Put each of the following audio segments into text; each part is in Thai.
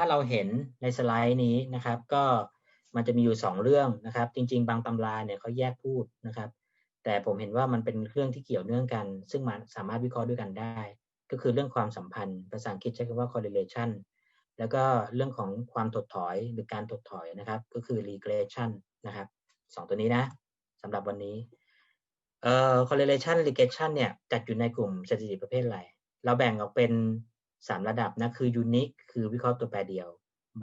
ถ้าเราเห็นในสไลด์นี้นะครับ ก็มันจะมีอยู่ 2 เรื่องนะครับ จริง ๆ บางตำราเนี่ยเขาแยกพูดนะครับ แต่ผมเห็นว่ามันเป็นเรื่องที่เกี่ยวเนื่องกัน ซึ่งมันสามารถวิเคราะห์ด้วยกันได้ ก็คือเรื่องความสัมพันธ์ภาษาอังกฤษใช้คำว่า correlation แล้วก็เรื่องของความถดถอยหรือการถดถอยนะครับ ก็คือ regression นะครับสองตัวนี้นะสำหรับวันนี้เอ่อ correlation regression เนี่ยจัดอยู่ในกลุ่มสถิติประเภทอะไร เราแบ่งออกเป็น 3ระดับนะคือ unique คือวิเคราะห์ตัวแปรเดียว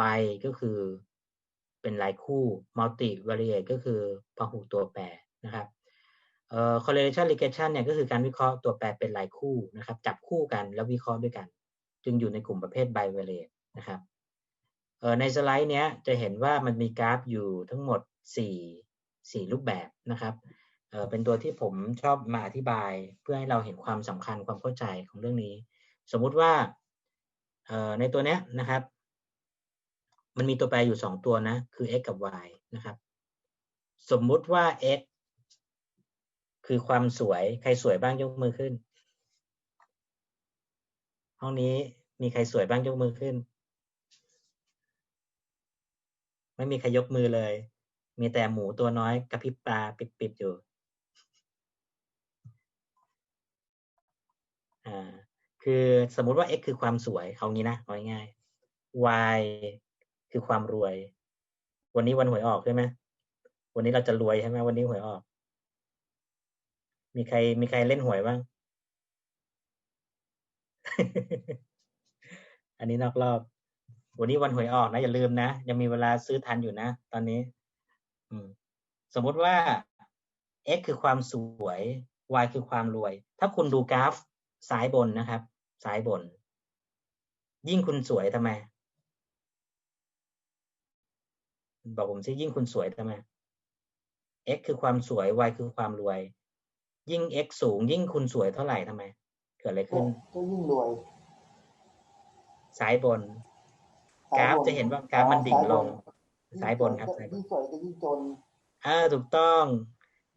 by ก็คือเป็นรายคู่ multi variate ก็คือพหุตัวแปรนะครับเอ่อ correlation regression เนี่ยก็คือการวิเคราะห์ตัวแปรเป็นรายคู่นะครับ จับคู่กันแล้ววิเคราะห์ด้วยกัน จึงอยู่ในกลุ่มประเภท bivariate นะครับเอ่อในสไลด์เนี้ยจะเห็นว่ามันมีกราฟอยู่ทั้งหมด 4 4 รูปแบบนะครับเอ่อเป็นตัวที่ผมชอบมาอธิบายเพื่อให้เราเห็นความสำคัญความเข้าใจของเรื่องนี้ สมมุติว่า ในตัวเนี้ยนะครับ มันมีตัวแปรอยู่2ตัวนะ คือ x กับ y นะครับ สมมุติว่า x คือความสวย ใครสวยบ้างยกมือขึ้น ห้องนี้มีใครสวยบ้างยกมือขึ้น ไม่มีใครยกมือเลย มีแต่หมูตัวน้อยกระพริบตาปิดๆอยู่ อ่า คือสมมุติว่า x คือความสวยเอางี้นะเอาง่ายๆ y คือความรวย วันนี้วันหวยออกใช่ไหมวันนี้เราจะรวยใช่ไหมวันนี้หวยออก มีใครมีใครเล่นหวยบ้าง อันนี้นอกรอบ วันนี้วันหวยออกนะอย่าลืมนะยังมีเวลาซื้อทันอยู่นะ ตอนนี้ อืม สมมุติว่า x คือความสวย y คือความรวย ถ้าคุณดูกราฟซ้ายบนนะครับ ซ้ายบน ยิ่งคุณสวยทำไม บอกผมซิยิ่งคุณสวยทำไม x คือความสวย y คือความรวย ยิ่ง x สูง ยิ่งคุณสวยเท่าไหร่ทำไม เกิดอะไรขึ้น ก็ยิ่งรวย ซ้ายบน กราฟจะเห็นว่ากราฟมันดิ่งลง ซ้ายบนครับซ้ายบนยิ่งสวยก็ยิ่งจนอ่าถูกต้อง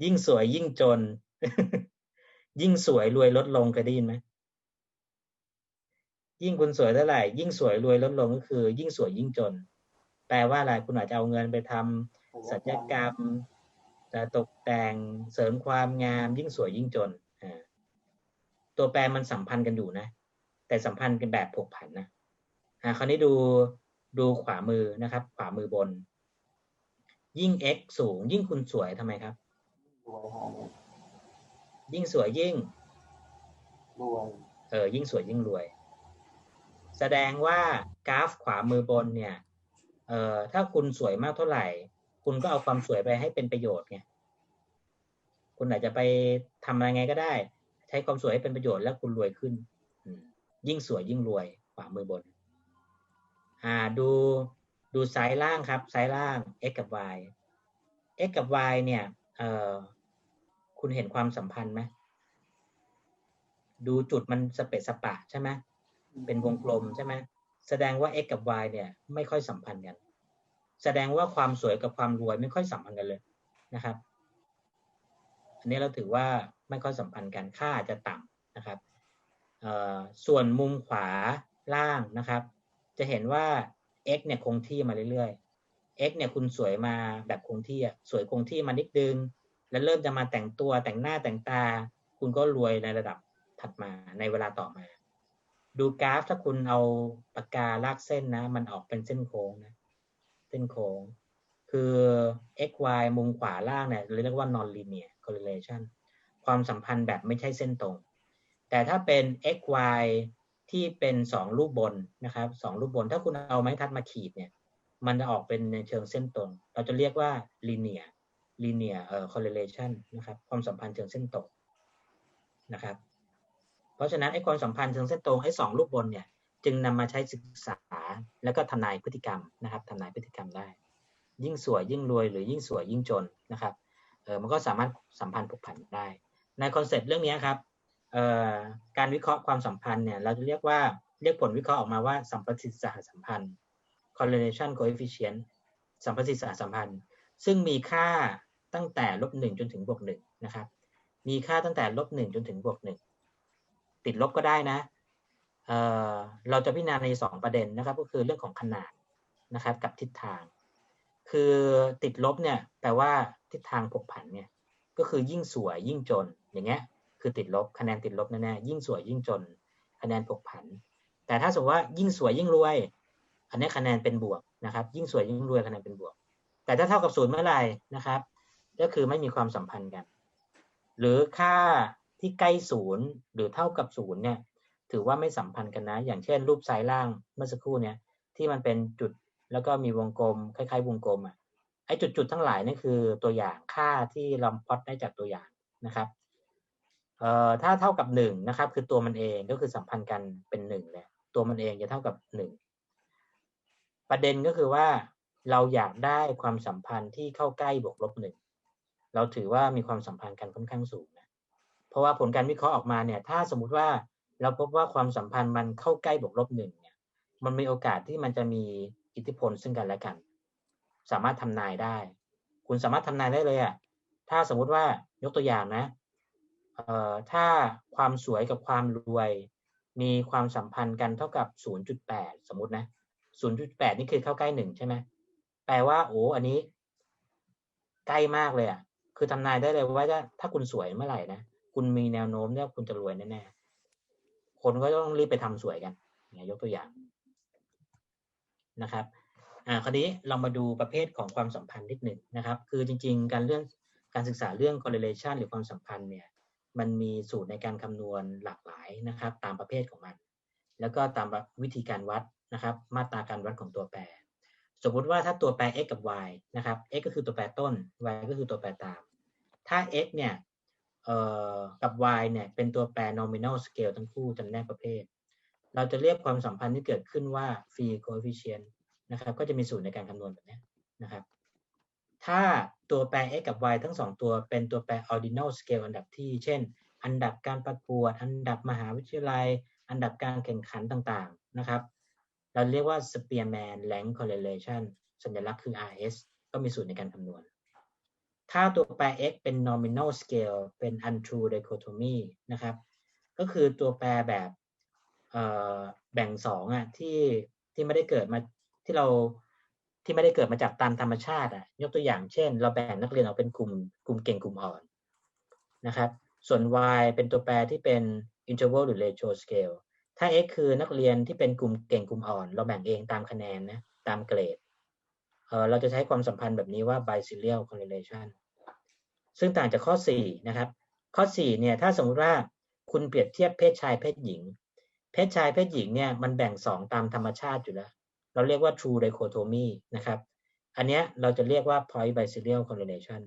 ยิ่งสวยยิ่งจน ยิ่งสวยรวยลดลงเคยได้ยินไหม ยิ่งคุณสวยเท่าไหร่ยิ่งสวยรวยลดลงก็คือ ยิ่งสวยยิ่งจน แปลว่าอะไรคุณอาจจะเอาเงินไปทำศัลยกรรมจะตกแต่งเสริมความงาม ยิ่งสวยยิ่งจนอ่าตัวแปรมันสัมพันธ์กันอยู่นะ แต่สัมพันธ์กันแบบผกผันนะอ่าคราวนี้ดูดูขวามือนะครับ ขวามือบน ยิ่ง x สูง ยิ่งคุณสวยทำไมครับรวยฮะเนี่ยยิ่งสวยยิ่งรวยเออยิ่งสวยยิ่งรวย แสดงว่ากราฟขวามือบนเนี่ยเอ่อถ้าคุณสวยมากเท่าไหร่ คุณก็เอาความสวยไปให้เป็นประโยชน์ไงคุณอาจจะไปทำอะไรไงก็ได้ ใช้ความสวยให้เป็นประโยชน์แล้วคุณรวยขึ้นอืมยิ่งสวยยิ่งรวยขวามือบน อ่าดูดูซ้ายล่างครับซ้ายล่าง x กับ y x กับ y เนี่ยเอ่อคุณเห็นความสัมพันธ์ไหมดูจุดมันสเปะสปะใช่ไหม เป็นวงกลมใช่ไหมแสดงว่า x กับ y เนี่ยไม่ค่อยสัมพันธ์กัน แสดงว่าความสวยกับความรวยไม่ค่อยสัมพันธ์กันเลยนะครับ อันนี้เราถือว่าไม่ค่อยสัมพันธ์กันค่าอาจจะต่ำนะครับส่วนมุมขวาล่างนะครับ จะเห็นว่า x เนี่ยคงที่มาเรื่อยๆ x เนี่ยคุณสวยมาแบบคงที่อะสวยคงที่มานิดนึง แล้วเริ่มจะมาแต่งตัวแต่งหน้าแต่งตา คุณก็รวยในระดับถัดมาในเวลาต่อมา ดูกราฟถ้าคุณเอาปากกาลากเส้นนะ มันออกเป็นเส้นโค้งนะ เส้นโค้ง คือ x y มุมขวาล่างเนี่ยเรียกว่า non linear correlation ความสัมพันธ์แบบไม่ใช่เส้นตรง แต่ถ้าเป็น x y ที่เป็นสองรูปบนนะครับสองรูปบน ถ้าคุณเอาไม้ทัดมาขีดเนี่ย มันจะออกเป็นในเชิงเส้นตรง เราจะเรียกว่า linear linear เอ่อ correlation นะครับ ความสัมพันธ์เชิงเส้นตรงนะครับ เพราะฉะนั้นไอ้ความสัมพันธ์เชิงเส้นตรงไอ้สองรูปบนเนี่ยจึงนำมาใช้ศึกษาแล้วก็ทำนายพฤติกรรมนะครับทำนายพฤติกรรมได้ ยิ่งสวยยิ่งรวยหรือยิ่งสวยยิ่งจนนะครับเออมันก็สามารถสัมพันธ์ผูกพันได้ ในคอนเซ็ปต์เรื่องนี้ครับเอ่อการวิเคราะห์ความสัมพันธ์เนี่ยเราจะเรียกว่าเรียกผลวิเคราะห์ออกมาว่าสัมประสิทธิสหสัมพันธ์ correlation coefficient สัมประสิทธิสหสัมพันธ์ ซึ่งมีค่าตั้งแต่ลบหนึ่งจนถึงบวกหนึ่งนะครับมีค่าตั้งแต่ลบหนึ่งจนถึงบวกหนึ่ง ติดลบก็ได้นะเอ่อเราจะพิจารณาในสองประเด็นนะครับ ก็คือเรื่องของขนาดนะครับกับทิศทาง คือติดลบเนี่ยแปลว่าทิศทางผกผันเนี่ยก็คือยิ่งสวยยิ่งจนอย่างเงี้ยคือติดลบคะแนนติดลบแน่ๆยิ่งสวยยิ่งจน คะแนนผกผัน แต่ถ้าสมมติว่ายิ่งสวยยิ่งรวย อันนี้คะแนนเป็นบวกนะครับ ยิ่งสวยยิ่งรวยคะแนนเป็นบวก แต่ถ้าเท่ากับศูนย์เมื่อไหร่นะครับ ก็คือไม่มีความสัมพันธ์กัน หรือค่า ที่ใกล้ศูนย์หรือเท่ากับศูนย์เนี่ยถือว่าไม่สัมพันธ์กันนะ อย่างเช่น รูปซ้ายล่างเมื่อสักครู่เนี่ยที่มันเป็นจุดแล้วก็มีวงกลมคล้าย ๆ วงกลมอะไอ้จุดๆทั้งหลายนี่คือตัวอย่างค่าที่เราพอตได้จากตัวอย่างนะครับเอ่อถ้าเท่ากับหนึ่งนะครับคือตัวมันเองก็คือสัมพันธ์กันเป็นหนึ่งเลยตัวมันเองจะเท่ากับหนึ่งประเด็นก็คือว่าเราอยากได้ความสัมพันธ์ที่เข้าใกล้บวกลบหนึ่งเราถือว่ามีความสัมพันธ์กันค่อนข้างสูง เพราะว่าผลการวิเคราะห์ออกมาเนี่ยถ้าสมมุติว่าเราพบว่าความสัมพันธ์มันเข้าใกล้บวกลบหนึ่งเนี่ยมันมีโอกาสที่มันจะมีอิทธิพลซึ่งกันและกัน สามารถทำนายได้ คุณสามารถทำนายได้เลยอะถ้าสมมุติว่ายกตัวอย่างนะเอ่อถ้าความสวยกับความรวย มีความสัมพันธ์กันเท่ากับ 0.8 สมมตินะ 0.8 นี่คือเข้าใกล้หนึ่งใช่ไหมแปลว่าโอ้อันนี้ ใกล้มากเลยอะคือทำนายได้เลยว่าถ้าคุณสวยเมื่อไหร่นะ คุณมีแนวโน้มว่าคุณจะรวยแน่ๆคนก็ต้องรีบไปทำสวยกันเนี่ยยกตัวอย่างนะครับอ่าคราวนี้เรามาดูประเภทของความสัมพันธ์นิดหนึ่งนะครับ คือจริง ๆ การเรื่องการศึกษาเรื่อง correlation หรือความสัมพันธ์เนี่ยมันมีสูตรในการคำนวณหลากหลายนะครับ ตามประเภทของมัน แล้วก็ตามวิธีการวัดนะครับ มาตราการวัดของตัวแปร สมมุติว่าถ้าตัวแปร x กับ y นะครับ x ก็คือตัวแปรต้น y ก็คือตัวแปรตาม ถ้า x เนี่ย กับ y เนี่ยเป็นตัวแปร nominal scale ทั้งคู่จำแนกประเภท เราจะเรียกความสัมพันธ์ที่เกิดขึ้นว่า free coefficient นะครับ ก็จะมีสูตรในการคำนวณแบบนี้นะครับ ถ้าตัวแปร x กับ y ทั้งสองตัวเป็นตัวแปร ordinal scale อันดับที่ เช่น อันดับการประกวด อันดับมหาวิทยาลัย อันดับการแข่งขันต่างๆนะครับ เราเรียกว่า Spearman Rank Correlation สัญลักษณ์คือ RS ก็มีสูตรในการคำนวณ ถ้าตัวแปร x เป็น nominal scale เป็น untrue dichotomy นะครับ ก็คือตัวแปรแบบแบ่งสองอะที่ที่ไม่ได้เกิดมาที่เราที่ไม่ได้เกิดมาจากตามธรรมชาติอะยกตัวอย่างเช่น เราแบ่งนักเรียนออกเป็นกลุ่มกลุ่มเก่งกลุ่มอ่อนนะครับ ส่วน y เป็นตัวแปรที่เป็น interval หรือ ratio scale ถ้า x คือนักเรียนที่เป็นกลุ่มเก่งกลุ่มอ่อน เราแบ่งเองตามคะแนนนะตามเกรด เราจะใช้ความสัมพันธ์แบบนี้ว่า biserial correlation ซึ่งต่างจากข้อ 4 นะครับ ข้อ 4 เนี่ย ถ้าสมมุติว่าคุณเปรียบเทียบเพศชายเพศหญิง เพศชายเพศหญิงเนี่ย มันแบ่ง 2 ตามธรรมชาติอยู่แล้ว เราเรียกว่า true dichotomy นะครับ อันเนี้ยเราจะเรียกว่า point biserial correlation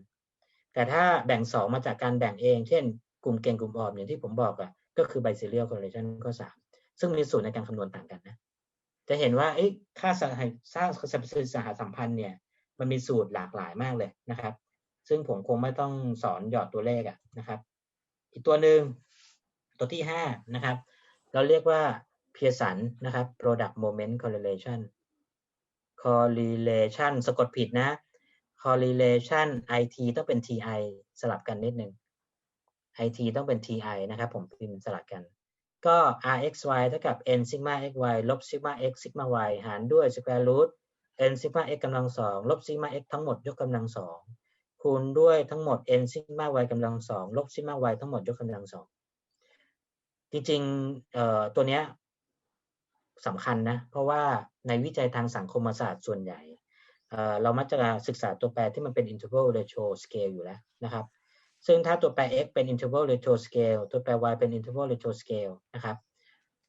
แต่ถ้าแบ่ง 2 มาจากการแบ่งเอง เช่น กลุ่มเก่งกลุ่มอ่อนอย่างที่ผมบอกอะก็คือ biserial correlation ข้อ 3 ซึ่งมีสูตรในการคำนวณต่างกันนะ จะเห็นว่าค่าสหสร้างสหสัมพันธ์เนี่ย มันมีสูตรหลากหลายมากเลยนะครับ ซึ่งผมคงไม่ต้องสอนหยอดตัวเลขอะนะครับ อีกตัวหนึ่งตัวที่ห้านะครับ เราเรียกว่า Pearson นะครับ product moment correlation correlation สะกดผิดนะ correlation it ต้องเป็น ti สลับกันนิดนึง it ต้องเป็น ti นะครับ ผมพิมพ์สลับกัน ก็ rxy เท่ากับ n sigma xy ลบ sigma x sigma y หารด้วย square root n sigma x กำลังสองลบ sigma x ทั้งหมดยกกำลังสองคูณด้วยทั้งหมด n sigma y กำลังสองลบ sigma y ทั้งหมดยกกำลังสองจริงๆตัวเนี้ยสำคัญนะ เพราะว่าในวิจัยทางสังคมศาสตร์ส่วนใหญ่ เรามักจะศึกษาตัวแปรที่มันเป็น interval ratio scale อยู่แล้วนะครับ ซึ่งถ้าตัวแปร x เป็น interval ratio scale ตัวแปร y เป็น interval ratio scale นะครับ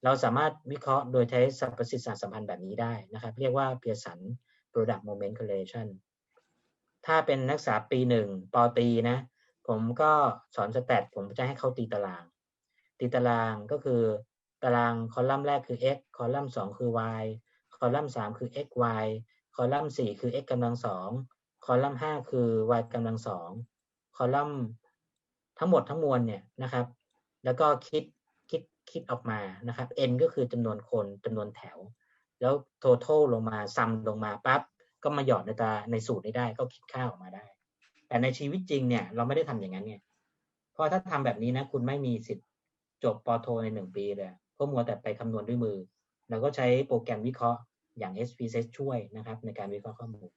เราสามารถวิเคราะห์โดยใช้สรรพสิทธิสัมพันธ์แบบนี้ได้นะครับ เรียกว่า Pearson product moment correlation ถ้าเป็นนักศึกษาปีหนึ่งปอตีนะ ผมก็สอนสแตทผมจะให้เขาตีตาราง ตีตารางก็คือตารางคอลัมน์แรกคือ x คอลัมน์สองคือ y คอลัมน์สามคือ x y คอลัมน์สี่คือ x กำลังสองคอลัมน์ห้าคือ y กำลังสองคอลัมน์ ทั้งหมดทั้งมวลเนี่ยนะครับ แล้วก็คิดคิดคิดออกมานะครับ n ก็คือจำนวนคนจำนวนแถว แล้ว total ลงมาซัมลงมาปั๊บก็มาหยอดในตาในสูตรได้ก็คิดค่าออกมาได้ แต่ในชีวิตจริงเนี่ยเราไม่ได้ทำอย่างนั้นไงเพราะถ้าทำแบบนี้นะคุณไม่มีสิทธิ์จบปโทในหนึ่งปีเลยเพก็มัวแต่ไปคำนวณด้วยมือเราก็ใช้โปรแกรมวิเคราะห์อย่าง SPSS ช่วยนะครับ ในการวิเคราะห์ข้อมูล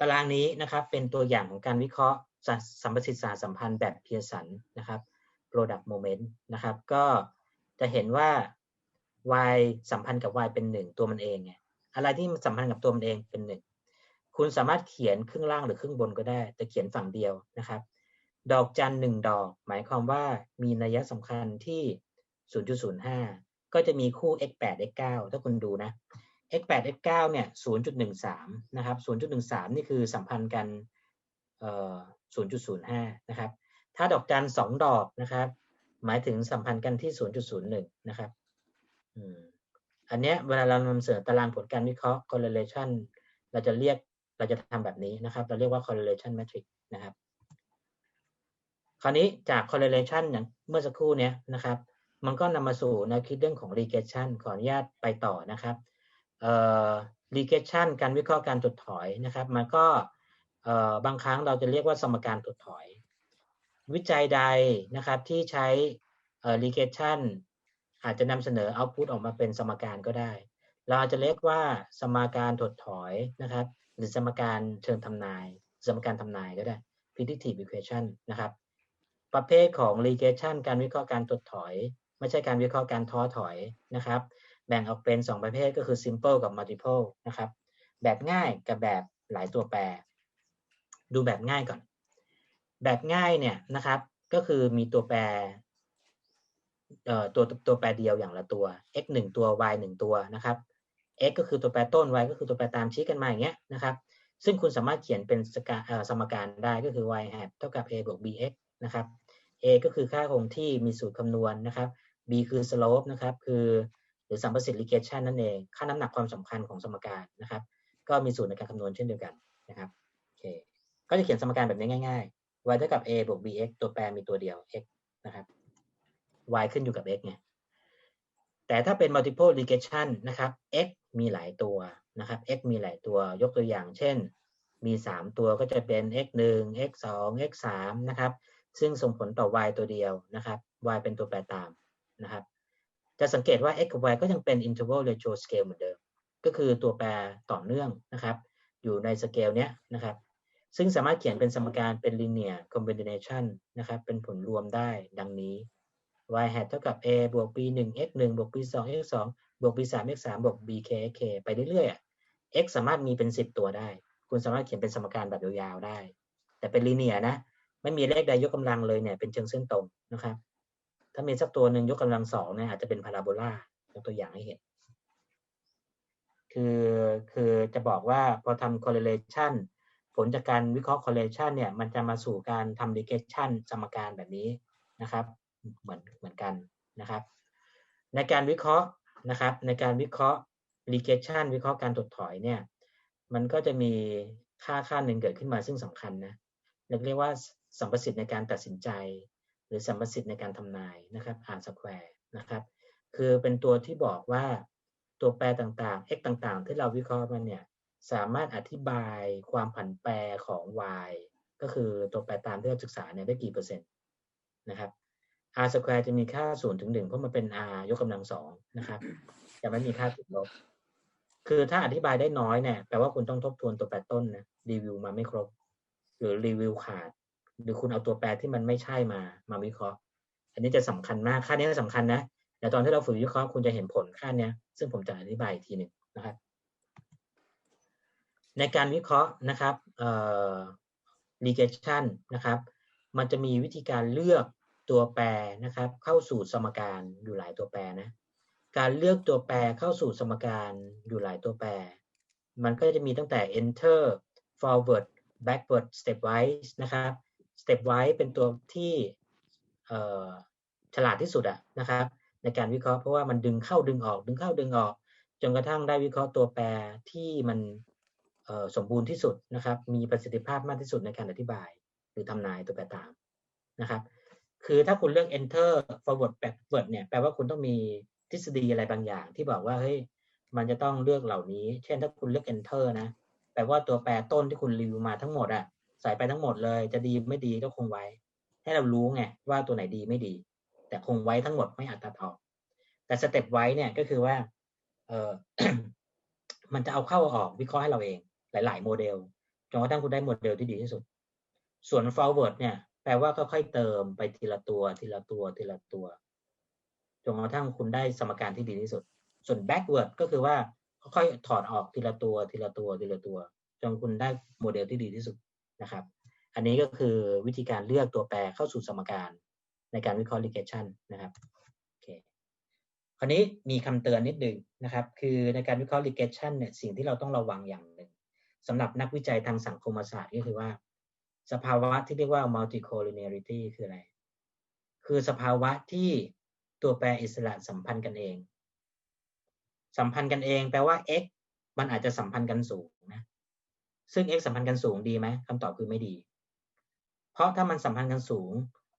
ตารางนี้นะครับเป็นตัวอย่างของการวิเคราะห์ สัมประสิทธิ์สารสัมพันธ์แบบเพียร์สันนะครับ product moment นะครับ ก็จะเห็นว่า y สัมพันธ์กับ y เป็นหนึ่งตัวมันเองไงอะไรที่สัมพันธ์กับตัวมันเองเป็นหนึ่งคุณสามารถเขียนครึ่งล่างหรือครึ่งบนก็ได้ แต่เขียนฝั่งเดียวนะครับ ดอกจันหนึ่งดอก หมายความว่ามีนัยสำคัญที่ 0.05 ก็จะมีคู่ x 8 x 9ถ้าคุณดูนะ x 8 x 9เนี่ย 0.13 นะครับ 0.13 นี่คือสัมพันธ์กัน 0.05 นะครับ ถ้าดอกจันสองดอกนะครับ หมายถึงสัมพันธ์กันที่ 0.01 นะครับอันเนี้ยเวลาเรานำเสนอตารางผลการวิเคราะห์ correlation เราจะเรียกเราจะทำแบบนี้นะครับ เราเรียกว่า correlation metric นะครับ คราวนี้จาก correlation อย่างเมื่อสักครู่เนี้ยนะครับ มันก็นำมาสู่แนวคิดเรื่องของ regression ขออนุญาตไปต่อนะครับ regression การวิเคราะห์การถดถอยนะครับ มันก็ บางครั้งเราจะเรียกว่าสมการถดถอย วิจัยใดนะครับที่ใช้เอ่อ regression อาจจะนำเสนอ output ออกมาเป็นสมการก็ได้ เราจะเรียกว่าสมการถดถอยนะครับ หรือสมการเชิงทำนาย สมการทำนายก็ได้ predictive equation นะครับ ประเภทของ regression การวิเคราะห์การถดถอย ไม่ใช่การวิเคราะห์การท้อถอยนะครับ แบ่งออกเป็น 2 ประเภทก็คือ simple กับ multiple นะครับ แบบง่ายกับแบบหลายตัวแปร ดูแบบง่ายก่อน แบบง่ายเนี่ยนะครับ ก็คือมีตัวแปรเอ่อตัวตัวแปรเดียวอย่างละตัว x 1ตัว y 1ตัวนะครับ x ก็คือตัวแปรต้น y ก็คือตัวแปรตามชี้กันมาอย่างเงี้ยนะครับ ซึ่งคุณสามารถเขียนเป็นสกาสมการได้ก็คือ y hat เท่ากับ a บวก bx นะครับ a ก็คือค่าคงที่มีสูตรคำนวณนะครับ b คือ slope นะครับ คือหรือสัมประสิทธิ์ regression นั่นเอง ค่าน้ำหนักความสำคัญของสมการนะครับ ก็มีสูตรในการคำนวณเช่นเดียวกันนะครับโอเค ก็จะเขียนสมการแบบนี้ง่ายๆ y เท่ากับ a บวก bx ตัวแปรมีตัวเดียว x นะครับ y ขึ้นอยู่กับ x ไงแต่ถ้าเป็น multiple regression นะครับ x มีหลายตัวนะครับ x มีหลายตัวยกตัวอย่าง เช่น มี 3 ตัวก็จะเป็น x 1 x 2 x 3นะครับ ซึ่งส่งผลต่อ y ตัวเดียวนะครับ y เป็นตัวแปรตามนะครับ จะสังเกตว่า x กับ y ก็ยังเป็น interval ratio scale เหมือนเดิม ก็คือตัวแปรต่อเนื่องนะครับ อยู่ในสเกลเนี้ยนะครับ ซึ่งสามารถเขียนเป็นสมการเป็น linear combination นะครับ เป็นผลรวมได้ดังนี้ y hat เท่ากับ a บวก b 1 x 1บวก b 2 x 2บวก b 3 x 3บวก b k x k ไปเรื่อยๆ x สามารถมีเป็น 10 ตัวได้ คุณสามารถเขียนเป็นสมการแบบยาวๆได้ แต่เป็นลีเนียนะ ไม่มีเลขใดยกกำลังเลยเนี่ย เป็นเชิงเส้นตรงนะครับ ถ้ามีสักตัวหนึ่งยกกำลังสองเนี่ยอาจจะเป็นพาราโบลายกตัวอย่างให้เห็น คือ คือจะบอกว่าพอทำ correlation ผลจากการวิเคราะห์ correlation เนี่ยมันจะมาสู่การทำ regression สมการแบบนี้นะครับ เหมือนเหมือนกันนะครับ ในการวิเคราะห์นะครับ ในการวิเคราะห์ regression วิเคราะห์การถดถอยเนี่ย มันก็จะมีค่าค่าหนึ่งเกิดขึ้นมาซึ่งสำคัญนะเรียกว่าสัมประสิทธิ์ในการตัดสินใจ หรือสัมประสิทธิ์ในการทำนายนะครับ R square นะครับคือเป็นตัวที่บอกว่าตัวแปรต่างๆ x ต่างๆ ที่เราวิเคราะห์มันเนี่ย สามารถอธิบายความผันแปรของ y ก็คือตัวแปรตามที่เราศึกษาเนี่ยได้กี่เปอร์เซ็นต์นะครับ r square จะมีค่า0ถึง1เพราะมันเป็น r ยกกำลังสองนะครับจะไม่มีค่าติดลบ คือถ้าอธิบายได้น้อยเนี่ยแปลว่าคุณต้องทบทวนตัวแปรต้นนะรีวิวมาไม่ครบ หรือรีวิวขาด หรือคุณเอาตัวแปรที่มันไม่ใช่มามาวิเคราะห์ อันนี้จะสำคัญมากค่านี้สำคัญนะแต่ตอนที่เราฝึกวิเคราะห์คุณจะเห็นผลค่านี้ซึ่งผมจะอธิบายอีกทีหนึ่งนะครับ ในการวิเคราะห์นะครับเอ่อ regression นะครับ มันจะมีวิธีการเลือกตัวแปรนะครับ เข้าสู่สมการอยู่หลายตัวแปรนะ การเลือกตัวแปรเข้าสู่สมการอยู่หลายตัวแปร มันก็จะมีตั้งแต่ enter forward backward stepwise นะครับ stepwise เป็นตัวที่ฉลาดที่สุดอะนะครับ ในการวิเคราะห์เพราะว่ามันดึงเข้าดึงออก ดึงเข้าดึงออก จนกระทั่งได้วิเคราะห์ตัวแปรที่มัน สมบูรณ์ที่สุดนะครับ มีประสิทธิภาพมากที่สุดในการอธิบาย หรือทำนายตัวแปรตามนะครับ คือถ้าคุณเลือก enter forward backward เนี่ยแปลว่าคุณต้องมีทฤษฎีอะไรบางอย่าง ที่บอกว่าเฮ้ยมันจะต้องเลือกเหล่านี้ เช่นถ้าคุณเลือก enter นะแปลว่าตัวแปรต้นที่คุณรีวิวมาทั้งหมดอะใส่ไปทั้งหมดเลย จะดีไม่ดีก็คงไว้ ให้เรารู้ไงว่าตัวไหนดีไม่ดี แต่คงไว้ทั้งหมดไม่อาจตัดออก แต่สเต็ปไว้เนี่ยก็คือว่าเออมันจะเอาเข้าออกวิเคราะห์ให้เราเอง หลาย ๆ โมเดลจนกระทั่งคุณได้โมเดลที่ดีที่สุด ส่วน forward เนี่ยแปลว่าค่อยๆเติมไปทีละตัวทีละตัวทีละตัวจนกระทั่งคุณได้สมการที่ดีที่สุด ส่วน backward ก็คือว่าค่อยๆถอดออกทีละตัวทีละตัวทีละตัวจนคุณได้โมเดลที่ดีที่สุดนะครับ อันนี้ก็คือวิธีการเลือกตัวแปรเข้าสู่สมการในการวิเคราะห์ regression นะครับโอเคคราวนี้มีคำเตือนนิดนึงนะครับ คือในการวิเคราะห์ regression เนี่ยสิ่งที่เราต้องระวังอย่างหนึ่ง สำหรับนักวิจัยทางสังคมศาสตร์ก็คือว่า สภาวะที่เรียกว่า multicollinearity คืออะไร คือสภาวะที่ตัวแปรอิสระสัมพันธ์กันเอง สัมพันธ์กันเอง แปลว่า x มันอาจจะสัมพันธ์กันสูงนะ ซึ่ง x สัมพันธ์กันสูงดีไหมคำตอบคือไม่ดี เพราะถ้ามันสัมพันธ์กันสูง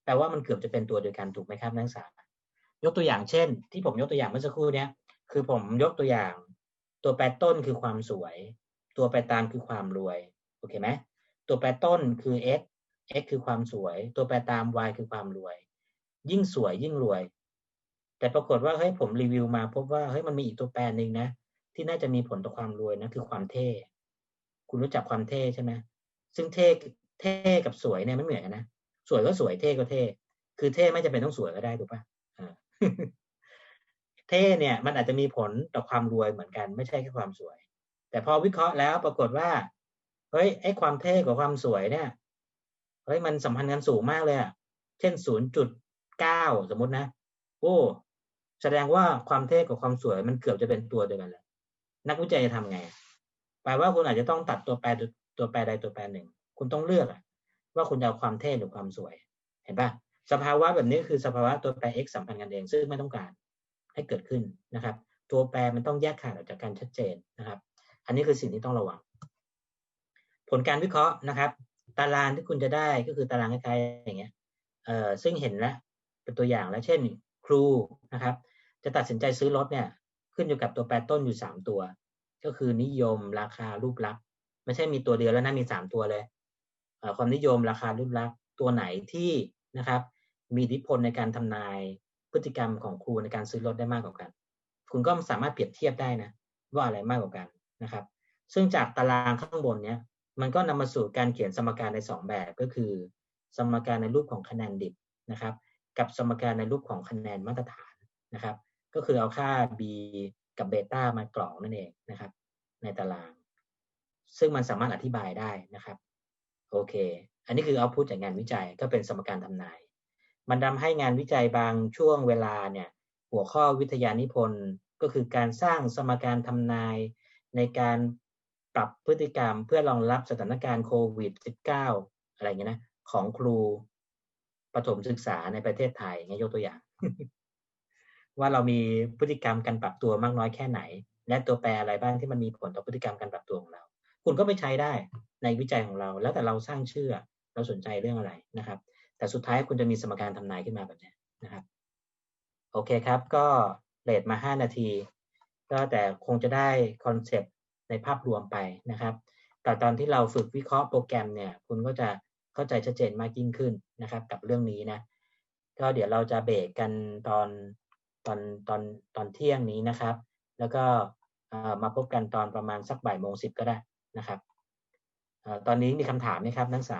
แปลว่ามันเกือบจะเป็นตัวเดียวกันถูกไหมครับนักศึกษายกตัวอย่างเช่น ที่ผมยกตัวอย่างเมื่อสักครู่เนี้ยคือผมยกตัวอย่าง ตัวแปรต้นคือความสวย ตัวแปรตามคือความรวยโอเคไหมตัวแปรต้นคือ x x คือความสวย ตัวแปรตาม y คือความรวย ยิ่งสวยยิ่งรวย แต่ปรากฏว่าเฮ้ยผมรีวิวมาพบว่าเฮ้ยมันมีอีกตัวแปรหนึ่งนะ ที่น่าจะมีผลต่อความรวยนะคือความเท่ คุณรู้จักความเท่ใช่ไหมซึ่งเท่เท่กับสวยเนี่ยไม่เหมือนกันนะสวยก็สวยเท่ก็เท่ คือเท่ไม่จำเป็นต้องสวยก็ได้ถูกปะเท่เนี่ยมันอาจจะมีผลต่อความรวยเหมือนกัน ไม่ใช่แค่ความสวย แต่พอวิเคราะห์แล้วปรากฏว่าเฮ้ยไอ้ความเท่กับความสวยเนี่ยเฮ้ยมันสัมพันธ์กันสูงมากเลยอะเช่นศูนย์จุดเก้าสมมตินะโอ้แสดงว่าความเท่กับความสวยมันเกือบจะเป็นตัวเดียวกันแล้วนักวิจัยจะทำไงแปลว่าคุณอาจจะต้องตัดตัวแปรตัวแปรใดตัวแปรหนึ่ง คุณต้องเลือกอะว่าคุณจะเอาความเท่หรือความสวย เห็นปะสภาวะแบบนี้คือสภาวะตัวแปร x สัมพันธ์กันเองซึ่งไม่ต้องการให้เกิดขึ้นนะครับ ตัวแปรมันต้องแยกขาดออกจากการชัดเจนนะครับ อันนี้คือสิ่งที่ต้องระวัง ผลการวิเคราะห์นะครับ ตารางที่คุณจะได้ก็คือตารางคล้ายๆอย่างเงี้ยเอ่อซึ่งเห็นแล้วเป็นตัวอย่างแล้วเช่น ครูนะครับ จะตัดสินใจซื้อรถเนี่ย ขึ้นอยู่กับตัวแปรต้นอยู่สามตัว ก็คือนิยมราคารูปลักษณ์ไม่ใช่มีตัวเดียวแล้วนะมีสามตัวเลยความนิยมราคารูปลักษณ์ตัวไหนที่นะครับ มีอิทธิพลในการทำนายพฤติกรรมของครูในการซื้อรถได้มากกว่ากัน คุณก็สามารถเปรียบเทียบได้นะ ว่าอะไรมากกว่ากัน นะครับ ซึ่งจากตารางข้างบนเนี้ยมันก็นำมาสู่การเขียนสมการใน 2 แบบก็คือ สมการในรูปของคะแนนดิบนะครับ กับสมการในรูปของคะแนนมาตรฐานนะครับ ก็คือเอาค่า b กับเบต้ามากรองนั่นเองนะครับ ในตาราง ซึ่งมันสามารถอธิบายได้นะครับโอเค อันนี้คือเอาพูดจากงานวิจัยก็เป็นสมการทำนาย มันทาให้งานวิจัยบางช่วงเวลาเนี่ยหัวข้อวิทยานิพนธ์ก็คือการสร้างสมการทำนาย ในการปรับพฤติกรรมเพื่อรองรับสถานการณ์โควิด -19 อะไรเงี้ยนะของครูประถมศึกษาในประเทศไทยงี้ยกตัวอย่าง ว่าเรามีพฤติกรรมการปรับตัวมากน้อยแค่ไหน และตัวแปรอะไรบ้างที่มันมีผลต่อพฤติกรรมการปรับตัวของเรา คุณก็ไปใช้ได้ในวิจัยของเรา แล้วแต่เราสร้างเชื่อเราสนใจเรื่องอะไรนะครับ แต่สุดท้ายคุณจะมีสมการทำนายขึ้นมาแบบนี้นะครับ โอเคครับ ก็เลทมา 5 นาที ก็แต่คงจะได้คอนเซปต์ในภาพรวมไปนะครับ แต่ตอนที่เราฝึกวิเคราะห์โปรแกรมเนี่ย คุณก็จะเข้าใจชัดเจนมากยิ่งขึ้นนะครับ กับเรื่องนี้นะ ก็เดี๋ยวเราจะเบรกกันตอนตอนตอนตอนเที่ยงนี้นะครับ แล้วก็มาพบกันตอนประมาณสักบ่ายโมงสิบก็ได้นะครับ ตอนนี้มีคำถามไหมครับนักศึกษา